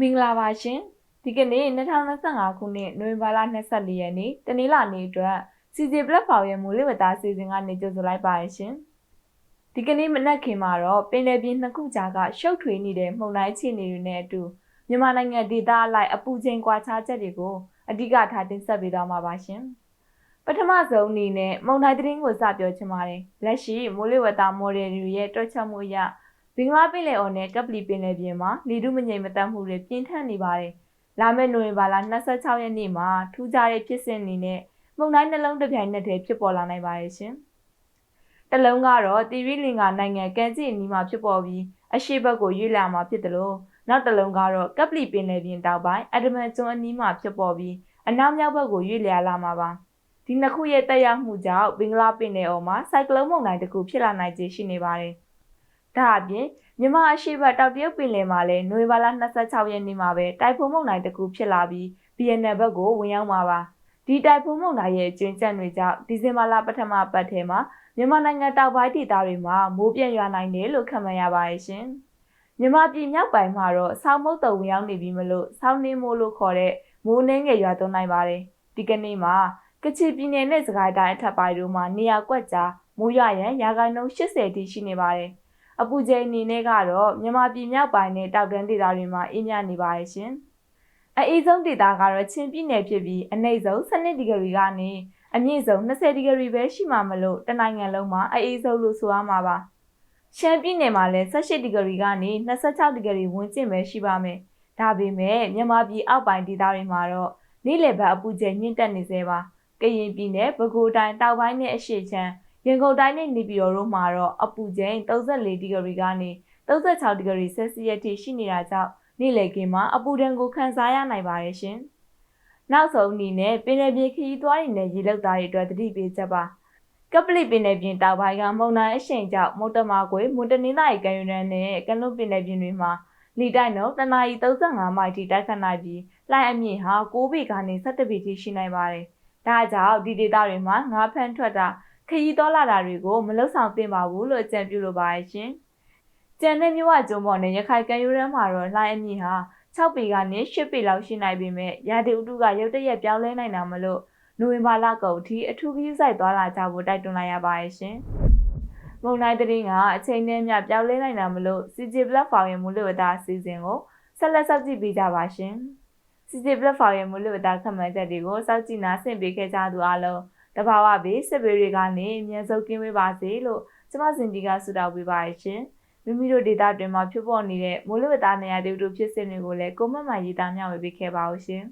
မင်္ဂလာပါရှင်ဒီကနေ့2025ခုနှစ်နိုဝင်ဘာလ24ရက်နေ့တနင်္လာနေ့အတွက် CJ Platform ရဲ့မူလဝတ္တစီစဉ်ကနေကြိုဆိုလိုက်ပါရရှင်ဒီကနေ့မနက်ခင်းမှာတော့ပင်လယ်ပြင်နှစ်ခုကြားကရှုပ်ထွေးနေတဲ့မှုန်တိုင်းခြေနေတွေနဲ့အတူမြန်မာနိုင်ငံဒေသအလိုက်အပူချိန်ကွာခြားချက်တွေကိုအဓိကထားတင်ဆက်ပေးသွားမှာပါရှင်ပထမဆုံးအနေနဲ့မုန်တိုင်းသတင်းကိုစပြောချင်ပါတယ်လက်ရှိမိုးလေဝသမော်ဒယ်တွေရဲ့တွက်ချက်မှုအရ ဘင်္ဂလားပင်လယ်အော်နဲ့ကပလီပင်လယ်ပြင်မှာလေထုမငြိမ်မသက်မှုတွေပြင်းထန်နေပါတယ်။လာမယ့်နိုဝင်ဘာလ26ရက်နေ့မှာထူးခြားတဲ့ဖြစ်စဉ်အနေနဲ့မုန်တိုင်းနှလုံးတစ်ပြိုင်နက်တည်းဖြစ်ပေါ်လာနိုင်ပါတယ်ရှင်။တလုံးကတော့တီရီလင်္ကာနိုင်ငံကန်စီအနီးမှာဖြစ်ပေါ်ပြီးအရှေ့ဘက်ကိုရွေ့လာမှာဖြစ်တယ်လို့နောက်တလုံးကတော့ကပလီပင်လယ်ပြင်တောက်ပိုင်းအဒမန်ကျွန်းအနီးမှာဖြစ်ပေါ်ပြီးအနောက်မြောက်ဘက်ကိုရွေ့လျားလာမှာပါ။ဒီနှစ်ခုရဲ့တက်ရောက်မှုကြောင့်ဘင်္ဂလားပင်လယ်အော်မှာစိုက်ကလုန်းမုန်တိုင်းတစ်ခုဖြစ်လာနိုင်ခြေရှိနေပါတယ်။ ဒါအပြင်မြန်မာအရှေ့ဘက်တောက်တရုတ်ပင်လယ်မှာလည်းနိုဝင်ဘာလ26ရက်နေ့မှာပဲတိုင်ဖုန်းမုန်တိုင်းတစ်ခုဖြစ်လာပြီး BNN ဘက်ကိုဝင်ရောက်မှာပါဒီတိုင်ဖုန်းမုန်တိုင်းရဲ့ကျဉ်ကျပ်တွေကြောင့်ဒီဇင်ဘာလပထမပတ်ထဲမှာမြန်မာနိုင်ငံတောက်ပိုင်းဒေသတွေမှာမိုးပြန့်ရွာနိုင်တယ်လို့ခန့်မှန်းရပါရဲ့ရှင်မြန်မာပြည်မြောက်ပိုင်းမှာတော့ဆောင်းမုတ်တုံဝင်ရောက်နေပြီမလို့ဆောင်းနှင်းမိုးလို့ခေါ်တဲ့မိုးနှင်းငယ်ရွာသွန်းနိုင်ပါတယ်ဒီကနေ့မှာကချင်ပြည်နယ်နဲ့စကိုင်းတိုင်းအထက်ပိုင်းတို့မှာနေရာကွက်ကြားမိုးရွာရန်ရာခိုင်နှုန်း80တိရှိနေပါတယ် အပူချိန်အနေနဲ့ကတော့မြန်မာပြည်မြောက်ပိုင်းနဲ့တောက်ကမ်းဒေသတွေမှာအေးမြနေပါရဲ့ရှင်။အအေးဆုံးဒေသကတော့ချင်းပြည်နယ်ဖြစ်ပြီးအနည်းဆုံး12ဒီဂရီကနေအမြင့်ဆုံး20ဒီဂရီပဲရှိမှမလို့တနိုင်ငံလုံးမှာအအေးဆုံးလို့ဆိုရမှာပါ။ရှမ်းပြည်နယ်မှာလည်း18ဒီဂရီကနေ26ဒီဂရီဝန်းကျင်ပဲရှိပါမယ်။ဒါပေမဲ့မြန်မာပြည်အောက်ပိုင်းဒေသတွေမှာတော့နေ့လယ်ဘက်အပူချိန်မြင့်တက်နေသေးပါ။ကရင်ပြည်နယ်ပဲခူးတိုင်းတောက်ပိုင်းနဲ့အရှေ့ချမ်း ရန်ကုန်တိုင်းနဲ့နေပြည်တော်တို့မှာတော့အပူချိန်34ဒီဂရီကနေ36ဒီဂရီဆယ်စီယပ်ထိရှိနေတာကြောင့်နေ့လယ်ခင်းမှာအပူဒဏ်ကိုခံစားရနိုင်ပါတယ်ရှင်။နောက်ဆုံးအနေနဲ့ပင်လယ်ပြင်ခရီးသွားတွေနဲ့ရေလောက်သားတွေအတွက်တတိပေးချက်ပါ။ကပလီပင်လယ်ပြင်တောက်ပိုင်းကမုန်တိုင်းအရှိန်ကြောင့်မုတ်တမကွေမွန်တနင်္လာရီကမ်းရိုးတန်းနဲ့ကမ်းလွန်ပင်လယ်ပြင်တွေမှာလီတိုက်နှုန်းတနာရီ35မိုင်ထိတိုက်ခတ်နိုင်ပြီးလှိုင်းအမြင့်ဟာ6ပေကနေ17ပေထိရှိနိုင်ပါတယ်။ဒါကြောင့်ဒီဒေသတွေမှာငါးဖမ်းထွက်တာ ခရီးတော်လာတာတွေကိုမလှုပ်ဆောင်သင့်ပါဘူးလို့အကြံပြုလိုပါရဲ့ရှင်။ကျန်တဲ့မြို့ဝကျုံပေါ်နဲ့ရခိုင်ကမ်းရိုးတန်းမှာတော့လှိုင်းအမြင့်ဟာ6ပေကနေ10ပေလောက်ရှိနိုင်ပေမဲ့ရာသီဥတုကရုတ်တရက်ပြောင်းလဲနိုင်တာမလို့နိုဝင်ဘာလကုန်ထိအထူးကြီးဆိုင်သွားလာကြဖို့တိုက်တွန်းလိုက်ရပါရဲ့ရှင်။မုံတိုင်းတရင်ကအချိန်နဲ့မျှပြောင်းလဲနိုင်တာမလို့ CJ Platform ရဲ့မူလဝတ္တအစီအစဉ်ကိုဆက်လက်စောင့်ကြည့်ပေးကြပါရှင်။ CJ Platform ရဲ့မူလဝတ္တခမှန်ချက်တွေကိုစောင့်ကြည့်နားဆင်ပေးခဲ့ကြသူအားလုံး တဘာဝဘေးစစ်ဘေးတွေကနေအမြန်ဆုံးကင်းဝေးပါစေလို့ကျမစင်တီကဆုတောင်းပေးပါရရှင်မိမိတို့ဒေတာတွင်မှာဖြစ်ပေါ်နေတဲ့မိုးလေဝသနေရာတွေတို့ဖြစ်စဉ်တွေကိုလည်းကိုမမှန်ရေးသားမျှဝေပေးခဲ့ပါဦးရှင်